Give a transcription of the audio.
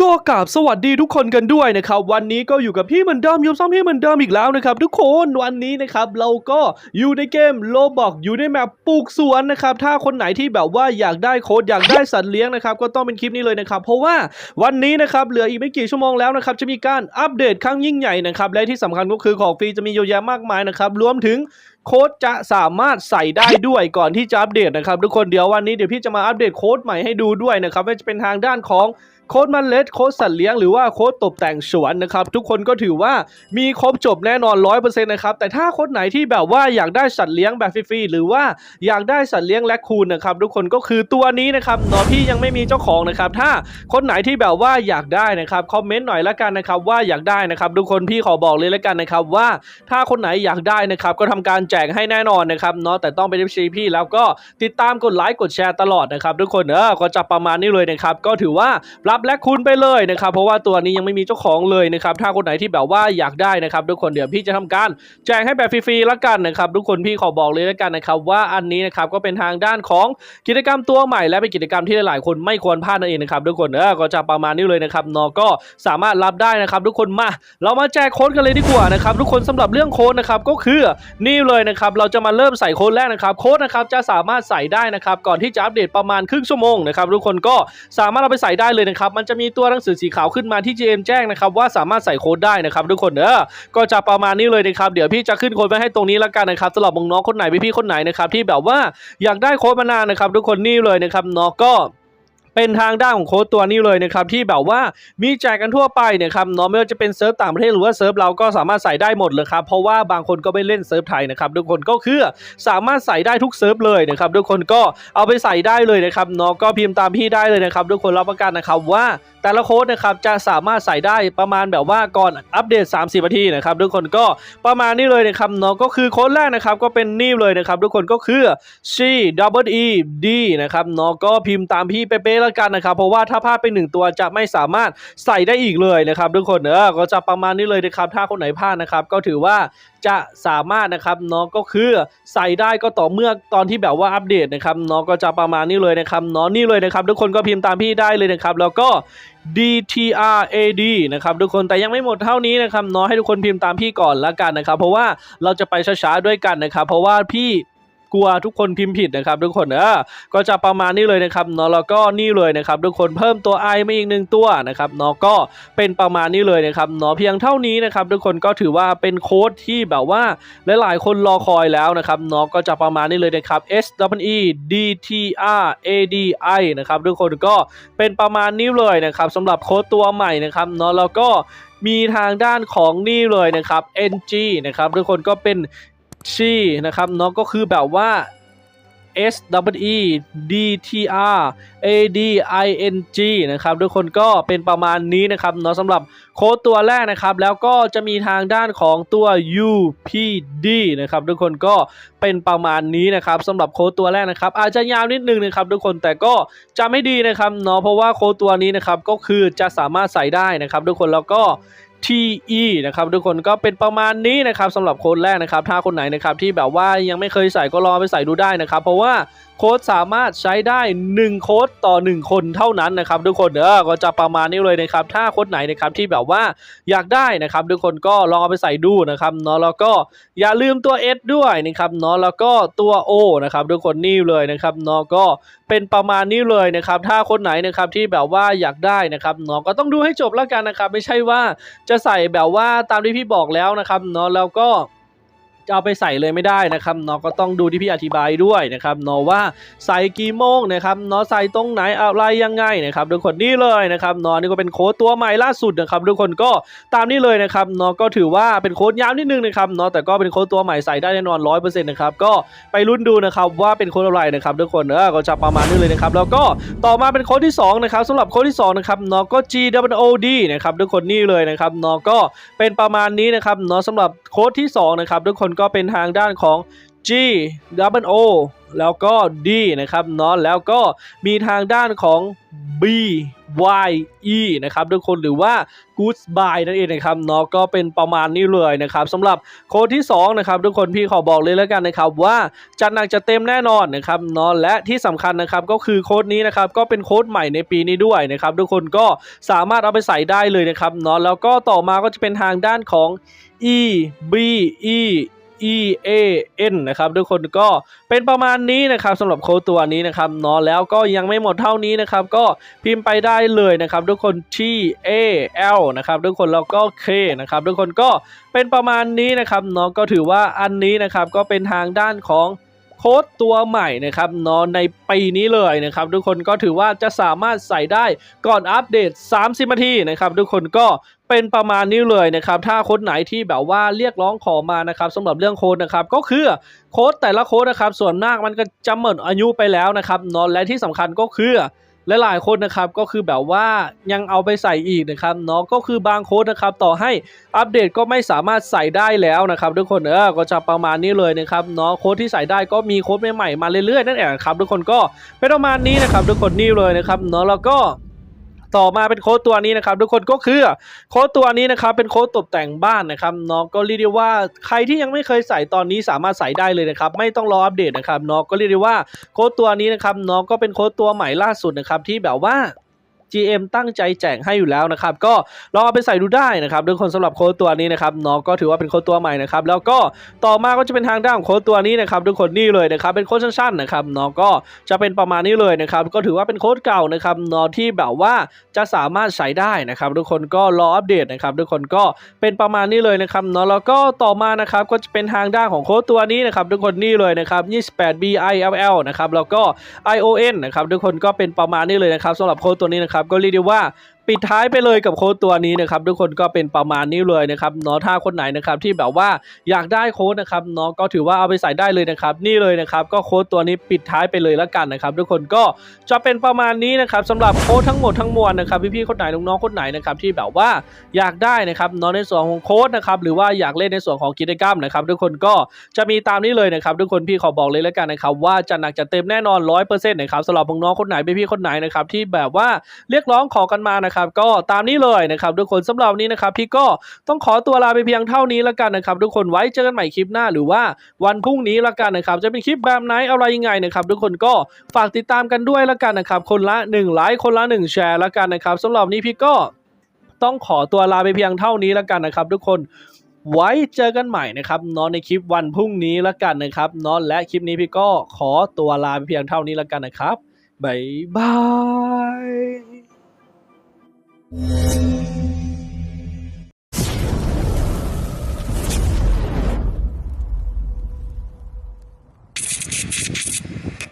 ก็กราบสวัสดีทุกคนกันด้วยนะครับ วันนี้ก็อยู่กับพี่เหมือนเดิมยูซ้ำพี่เหมือนเดิมอีกแล้วนะครับ ทุกคนวันนี้นะครับเราก็อยู่ในเกมโลบอกอยู่ในแมปปลูกสวนนะครับถ้าคนไหนที่แบบว่าอยากได้โค้ดอยากได้สัตว์เลี้ยงนะครับก็ต้องเป็นคลิปนี้เลยนะครับ เพราะว่าวันนี้นะครับเหลืออีกไม่กี่ชั่วโมงแล้วนะครับจะมีการอัปเดตครั้งยิ่งใหญ่นะครับและที่สำคัญก็คือของฟรีจะมีเยอะแยะมากมายนะครับรวมถึงโค้ดจะสามารถใส่ได้ด้วยก่อนที่จะอัปเดตนะครับ ทุกคนเดี๋ยววันนี้เดี๋ยวพี่จะมาอัปเดตโค้ดใหม่ให้ดูด้วยนะครับว่าจะเป็นทางด้านของโค้ดมันเล็ดโค้ดสัตว์เลี้ยงหรือว่าโค้ดตกแต่งสวนนะครับ ทุกคนก็ถือว่ามีครบจบแน่นอน 100%นะครับ แต่ถ้าโค้ดไหนที่แบบว่าอยากได้สัตว์เลี้ยงแบบฟรีๆหรือว่าอยากได้สัตว์เลี้ยงแลคคูนนะครับ ทุกคนก็คือตัวนี้นะครับเนาะพี่ยังไม่มีเจ้าของนะครับ ถ้าคนไหนที่แบบว่าอยากได้นะครับคอมเมนต์หน่อยละกันนะครับว่าอยากได้นะครับ ทุกคนพี่ขอบอกเลยละกันนะครับว่าถ้าคนไหนอยากได้นะครับก็ทำการแจกให้แน่นอนนะครับเนาะแต่ต้องเป็น FC พี่แล้วก็ติดตามกดไลค์กดแชร์ตลอดนะครับทุกคนเออก็จะประมาณนี้เลยนะครับก็ถือว่ารับและคุณไปเลยนะครับเพราะว่าตัวนี้ยังไม่มีเจ้าของเลยนะครับถ้าคนไหนที่แบบว่าอยากได้นะครับทุกคนเดี๋ยวพี่จะทำการแจกให้แบบฟรีๆละกันนะครับทุกคนพี่ขอบอกเลยละกันนะครับว่าอันนี้นะครับก็เป็นทางด้านของกิจกรรมตัวใหม่และเป็นกิจกรรมที่หลายๆคนไม่ควรพลาดนั่นเองนะครับทุกคนเออก็จะประมาณนี้เลยนะครับเนาะก็สามารถรับได้นะครับทุกคนมา เรามาแจกโค้ดกันเลยดีกว่านะครับทุกคนสำหรับเรื่องโค้ดนะครับก็คือนี่เลยนะครับเราจะมาเริ่มใส่โค้ดแรกนะครับโค้ดนะครับจะสามารถใส่ได้นะครับก่อนที่จะอัปเดตประมาณครึ่งชั่วโมงนะครับทุกคนก็สามารถเอาไปใส่ได้เลยนะครับมันจะมีตัวหนังสือสีขาวขึ้นมาที่ GM แจ้งนะครับว่าสามารถใส่โค้ดได้นะครับทุกคนเออก็จะประมาณนี้เลยนะครับเดี๋ยวพี่จะขึ้นโค้ดไว้ให้ตรงนี้แล้วกันนะครับสำหรับน้องคนไหนพี่ๆคนไหนนะครับที่แบบว่าอยากได้โค้ดมานานนะครับทุกคนนี่เลยนะครับเนาะก็ เป็นทางด้านของโค้ดตัวนี้เลยนะครับที่แบบว่ามีแจกกันทั่วไปนี่ยครับเนาะไม่ว่าจะเป็นเซิร์ฟต่างประเทศหรือว่าเซิร์ฟเราก็สามารถใส่ได้หมดเลยครับเพราะว่าบางคนก็ไม่เล่นเซิร์ฟไทยนะครับทุกคนก็คือสามารถใส่ได้ทุกเซิร์ฟเลยนะครับทุกคนก็เอาไปใส่ได้เลยนะครับเนาะก็พิมพ์ตามพี่ได้เลยนะครับทุกคนรับประกันนะครับว่าแต่ละโค้ดนะครับจะสามารถใส่ได้ประมาณแบบว่าก่อนอัปเดต 30นาทีนะครับทุกคนก็ประมาณนี้เลยนะครับเนาะก็คือโค้ดแรกนะครับก็เป็นนี่เลยนะครับทุกคนก็คือ C double E D นะครับเนาะก็พิมพ์ตามพี่เป๊ะๆแล้วกันนะครับ เพราะว่าถ้าพลาดไปหนึ่งตัวจะไม่สามารถใส่ได้อีกเลยนะครับ ทุกคนเออก็จะประมาณนี้เลยนะครับถ้าคนไหนพลาดนะครับ ก็ถือว่าจะสามารถนะครับเนาะก็คือใส่ได้ก็ต่อเมื่อตอนที่แบบว่าอัปเดตนะครับเนาะก็จะประมาณนี้เลยนะครับเนาะนี่เลยนะครับ ทุกคนก็พิมพ์ตามพี่ได้เลยนะครับ แล้วก็ DTRAD นะครับทุกคนแต่ยังไม่หมดเท่านี้นะครับเนาะให้ทุกคนพิมพ์ตามพี่ก่อนละกันนะครับ เพราะว่าเราจะไปช้าๆด้วยกันนะครับ เพราะว่าพี่ กลัวทุกคนพิมพ์ผิดนะครับ ทุกคนเออก็จะประมาณนี้เลยนะครับเนาะแล้วก็นี่เลยนะครับ ทุกคนเพิ่มตัว i มาอีกหนึ่งตัวนะครับเนาะก็เป็นประมาณนี้เลยนะครับเนาะเพียงเท่านี้นะครับ ทุกคนก็ถือว่าเป็นโค้ดที่แบบว่าหลายๆ คนรอคอยแล้วนะครับเนาะก็จะประมาณนี้เลยนะครับ S W E D T R A D I นะครับ ทุกคนก็เป็นประมาณนี้เลยนะครับสำหรับโค้ดตัวใหม่นะครับเนาะแล้วก็มีทางด้านของนี่เลยนะครับ NG นะครับทุกคนก็เป็น ชีนะครับเนาะก็คือแบบว่า S W E D T R A D I N G นะครับทุกคนก็เป็นประมาณนี้นะครับเนาะสำหรับโค้ดตัวแรกนะครับ แล้วก็จะมีทางด้านของตัว U P D นะครับทุกคนก็เป็นประมาณนี้นะครับสำหรับโค้ดตัวแรกนะครับ อาจจะยาวนิดนึงนะครับทุกคนแต่ก็จะไม่ดีนะครับเนาะเพราะว่าโค้ดตัวนี้นะครับก็คือจะสามารถใส่ได้นะครับทุกคนแล้วก็ TE นะครับทุกคนก็เป็นประมาณนี้นะครับสำหรับโค้ดแรกนะครับถ้าคนไหนนะครับที่แบบว่ายังไม่เคยใส่ก็ลองไปใส่ดูได้นะครับ เพราะว่า ค้ดสามารถใช้ได้ 1 โค้ดต่อ 1 คนเท่านั้นนะครับทุกคนเออก็จะประมาณนี้เลยนะครับถ้าโค้ดไหนนะครับที่แบบว่าอยากได้นะครับทุกคนก็ลองเอาไปใส่ดูนะครับเนาะแล้วก็อย่าลืมตัว S ด้วยนะครับเนาะแล้วก็ตัว O นะครับทุกคนนี่เลยนะครับเนาะก็เป็นประมาณนี้เลยนะครับถ้าคนไหนนะครับที่แบบว่าอยากได้นะครับเนาะก็ต้องดูให้จบแล้วกันนะครับ ไม่ใช่ว่าจะใส่แบบว่าตามที่พี่บอกแล้วนะครับเนาะแล้วก็ จะเอาไปใส่เลยไม่ได้นะครับเนาะก็ต้องดูที่พี่อธิบายด้วยนะครับเนาะว่าใส่กี่โมงนะครับเนาะใส่ตรงไหนอะไรยังไงนะครับทุกคนนี่เลยนะครับเนาะนี่ก็เป็นโค้ดตัวใหม่ล่าสุดนะครับทุกคนก็ตามนี้เลยนะครับเนาะก็ถือว่าเป็นโค้ดยาวนิดนึงนะครับเนาะแต่ก็เป็นโค้ดตัวใหม่ใส่ได้แน่นอนร้อยเปอร์เซ็นต์นะครับก็ไปรุ่นดูนะครับว่าเป็นโค้ดอะไรนะครับทุกคนเออก็จะประมาณนี้เลยนะครับแล้วก็ต่อมาเป็นโค้ดที่สองนะครับสำหรับโค้ดที่สองนะครับเนาะก็ G W O D นะครับทุกคนนี่เลยนะครับเนาะก็เป็นประมาณนี้นะครับเนาะสำหรับโค้ดที่สองนะครับทุกคนก็เป็นทางด้านของ G W O แล้วก็ D นะครับเนาะแล้วก็มีทางด้านของ B Y E นะครับทุกคนหรือว่า Goodbye นั่นเองนะครับเนาะก็เป็นประมาณนี้เลยนะครับสำหรับโค้ดที่2นะครับทุกคนพี่ขอบอกเลยแล้วกันนะครับว่าจัดหนักจะเต็มแน่นอนนะครับเนาะและที่สำคัญนะครับก็คือโค้ดนี้นะครับก็เป็นโค้ดใหม่ในปีนี้ด้วยนะครับทุกคนก็สามารถเอาไปใส่ได้เลยนะครับเนาะแล้วก็ต่อมาก็จะเป็นทางด้านของ E B E E A N นะครับทุกคนก็เป็นประมาณนี้นะครับสำหรับโค้ดตัวนี้นะครับเนาะแล้วก็ยังไม่หมดเท่านี้นะครับ ก็พิมพ์ไปได้เลยนะครับทุกคน T A L นะครับทุกคนแล้วก็ K นะครับทุกคนก็เป็นประมาณนี้นะครับเนาะก็ถือว่าอันนี้นะครับก็เป็นทางด้านของโค้ดตัวใหม่นะครับเนาะในปีนี้เลยนะครับ ทุกคนก็ถือว่าจะสามารถใส่ได้ก่อนอัปเดต 30นาทีนะครับ ทุกคนก็ เป็นประมาณนี้เลยนะครับ ถ้าโค้ดไหนที่แบบว่าเรียกร้องขอมานะครับสำหรับเรื่องโค้ดนะครับ ก็คือโค้ดแต่ละโค้ดนะครับ ส่วนมากมันก็จะหมดอายุไปแล้วนะครับนอนและที่สำคัญก็คือหลายๆคนนะครับก็คือแบบว่ายังเอาไปใส่อีกนะครับเนาะก็คือบางโค้ดนะครับต่อให้อัปเดตก็ไม่สามารถใส่ได้แล้วนะครับ ทุกคนเออก็จะประมาณนี้เลยนะครับเนาะโค้ดที่ใส่ได้ก็มีโค้ดใหม่ๆมาเรื่อยๆนั่นเองครับทุกคนก็เป็นประมาณนี้นะครับ ทุกคนนี่เลยนะครับเนาะแล้วก็ ต่อมาเป็นโค้ดตัวนี้นะครับทุกคนก็คือโค้ดตัวนี้นะครับเป็นโค้ดตกแต่งบ้านนะครับเนาะก็เรียกได้ว่าใครที่ยังไม่เคยใส่ตอนนี้สามารถใส่ได้เลยนะครับไม่ต้องรออัปเดตนะครับเนาะก็เรียกได้ว่าโค้ดตัวนี้นะครับเนาะก็เป็นโค้ดตัวใหม่ล่าสุดนะครับที่แบบว่า GM ตั้งใจแจกให้อยู่แล้วนะครับก็ลองเอาไปใส่ดูได้นะครับทุกคนสำหรับโค้ดตัวนี้นะครับเนาะก็ถือว่าเป็นโค้ดตัวใหม่นะครับแล้วก็ต่อมาก็จะเป็นทางด้านของโค้ดตัวนี้นะครับทุกคนนี่เลยนะครับเป็นโค้ดสั้นๆนะครับเนาะก็จะเป็นประมาณนี้เลยนะครับก็ถือว่าเป็นโค้ดเก่านะครับเนาะที่แบบว่าจะสามารถใช้ได้นะครับทุกคนก็รออัปเดตนะครับทุกคนก็เป็นประมาณนี้เลยนะครับเนาะแล้วก็ต่อมานะครับก็จะเป็นทางด้านของโค้ดตัวนี้นะครับทุกคนนี่เลยนะครับ28 BILL นะครับแล้วก็ ION นะครับทุกคนก็เป็นประมาณนี้เลยนะครับสำหรับโค้ดตัวนี้นะครับก็เรียกได้ว่าปิดท้ายไปเลยกับโค้ดตัวนี้นะครับทุกคนก็เป็นประมาณนี้เลยนะครับเนาะถ้าคนไหนนะครับที่แบบว่าอยากได้โค้ดนะครับเนาะก็ถือว่าเอาไปใส่ได้เลยนะครับนี่เลยนะครับก็โค้ดตัวนี้ปิดท้ายไปเลยแล้วกันนะครับทุกคนก็จะเป็นประมาณนี้นะครับสำหรับโค้ดทั้งหมดทั้งมวลนะครับพี่ๆคนไหนน้องๆคนไหนนะครับที่แบบว่าอยากได้นะครับเนาะในส่วนของโค้ดนะครับหรือว่าอยากเล่นในส่วนของกิจกรรมนะครับทุกคนก็จะมีตามนี้เลยนะครับทุกคนพี่ขอบอกเลยแล้วกันนะครับว่าจะหนักจะเต็มแน่นอน100%นะครับสำหรับน้องๆคนไหนพี่ๆคนไหนนะครับที่แบบว่าเรียกร้องขอกันมานะครับก็ตามนี้เลยนะครับทุกคนสำหรับนี้นะครับพี่ก็ต้องขอตัวลาไปเพียงเท่านี้แล้วกันนะครับทุกคนไว้เจอกันใหม่คลิปหน้าหรือว่าวันพรุ่งนี้แล้วกันนะครับจะเป็นคลิปแบบไหนอะไรยังไงนะครับทุกคนก็ฝากติดตามกันด้วยแล้วกันนะครับคนละ1ไลค์คนละ 1 แชร์แล้วกันนะครับสำหรับนี้พี่ก็ต้องขอตัวลาไปเพียงเท่านี้แล้วกันนะครับ ทุกคนไว้เจอกันใหม่นะครับนอนในคลิปวันพรุ่งนี้แล้วกันนะครับนอนและคลิปนี้พี่ก็ขอตัวลาไปเพียงเท่านี้แล้วกันนะครับบ๊ายบาย Música